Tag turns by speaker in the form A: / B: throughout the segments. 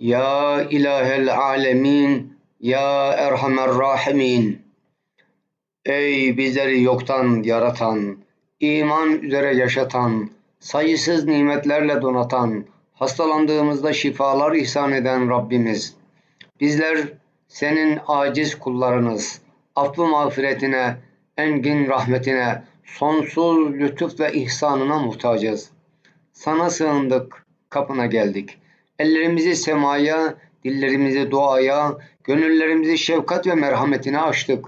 A: Ya ilahel alemin, ya erhamer rahimin. Ey bizleri yoktan yaratan, iman üzere yaşatan, sayısız nimetlerle donatan, hastalandığımızda şifalar ihsan eden Rabbimiz. Bizler senin aciz kullarınız. Affı mağfiretine, engin rahmetine, sonsuz lütuf ve ihsanına muhtacız. Sana sığındık, kapına geldik. Ellerimizi semaya, dillerimizi duaya, gönüllerimizi şefkat ve merhametine açtık.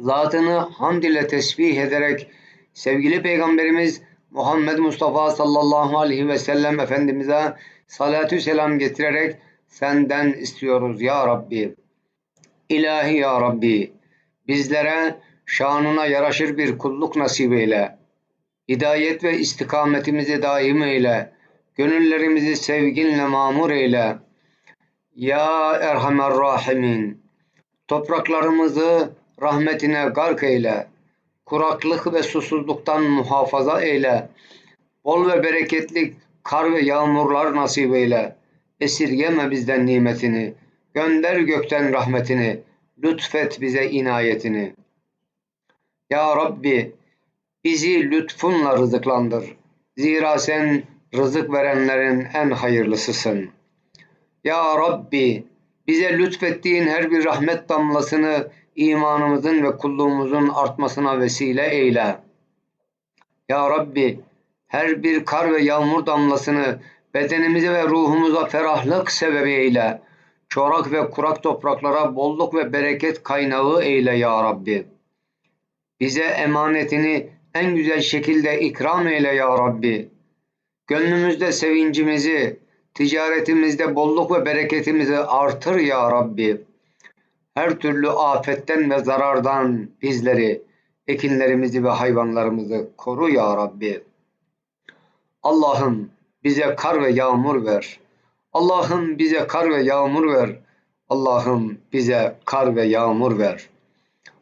A: Zatını hamd ile tesbih ederek sevgili Peygamberimiz Muhammed Mustafa sallallahu aleyhi ve sellem Efendimiz'e salatü selam getirerek senden istiyoruz ya Rabbi. İlahi ya Rabbi bizlere şanına yaraşır bir kulluk nasip eyle. Hidayet ve istikametimizi daim eyle. Gönüllerimizi sevginle mamur eyle. Ya Erhamer Rahimin, topraklarımızı rahmetine gark eyle. Kuraklık ve susuzluktan muhafaza eyle. Bol ve bereketli kar ve yağmurlar nasip eyle. Esirgeme bizden nimetini. Gönder gökten rahmetini. Lütfet bize inayetini. Ya Rabbi bizi lütfunla rızıklandır. Zira sen rızık verenlerin en hayırlısısın. Ya Rabbi bize lütfettiğin her bir rahmet damlasını imanımızın ve kulluğumuzun artmasına vesile eyle. Ya Rabbi her bir kar ve yağmur damlasını bedenimize ve ruhumuza ferahlık sebebi eyle. Çorak ve kurak topraklara bolluk ve bereket kaynağı eyle ya Rabbi. Bize emanetini en güzel şekilde ikram eyle ya Rabbi. Gönlümüzde sevincimizi, ticaretimizde bolluk ve bereketimizi artır ya Rabbi. Her türlü afetten ve zarardan bizleri, ekinlerimizi ve hayvanlarımızı koru ya Rabbi. Allah'ım bize kar ve yağmur ver. Allah'ım bize kar ve yağmur ver. Allah'ım bize kar ve yağmur ver.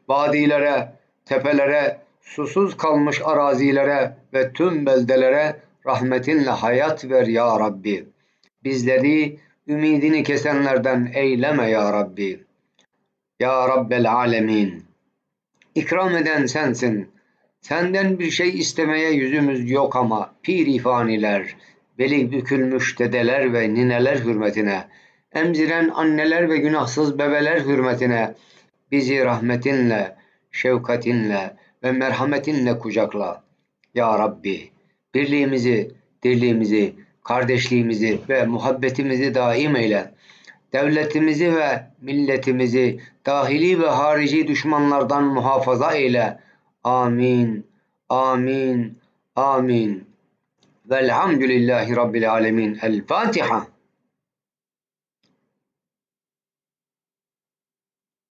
A: Vadilere, tepelere, susuz kalmış arazilere ve tüm beldelere rahmetinle hayat ver ya Rabbi. Bizleri ümidini kesenlerden eyleme ya Rabbi. Ya Rabbel Alemin. İkram eden sensin. Senden bir şey istemeye yüzümüz yok ama pir ifaniler, beli bükülmüş dedeler ve nineler hürmetine, emziren anneler ve günahsız bebeler hürmetine bizi rahmetinle, şefkatinle ve merhametinle kucakla. Ya Rabbi, birliğimizi, dirliğimizi, kardeşliğimizi ve muhabbetimizi daim eyle. Devletimizi ve milletimizi dahili ve harici düşmanlardan muhafaza eyle. Amin, amin, amin. Velhamdülillahi Rabbil alemin. El Fatiha.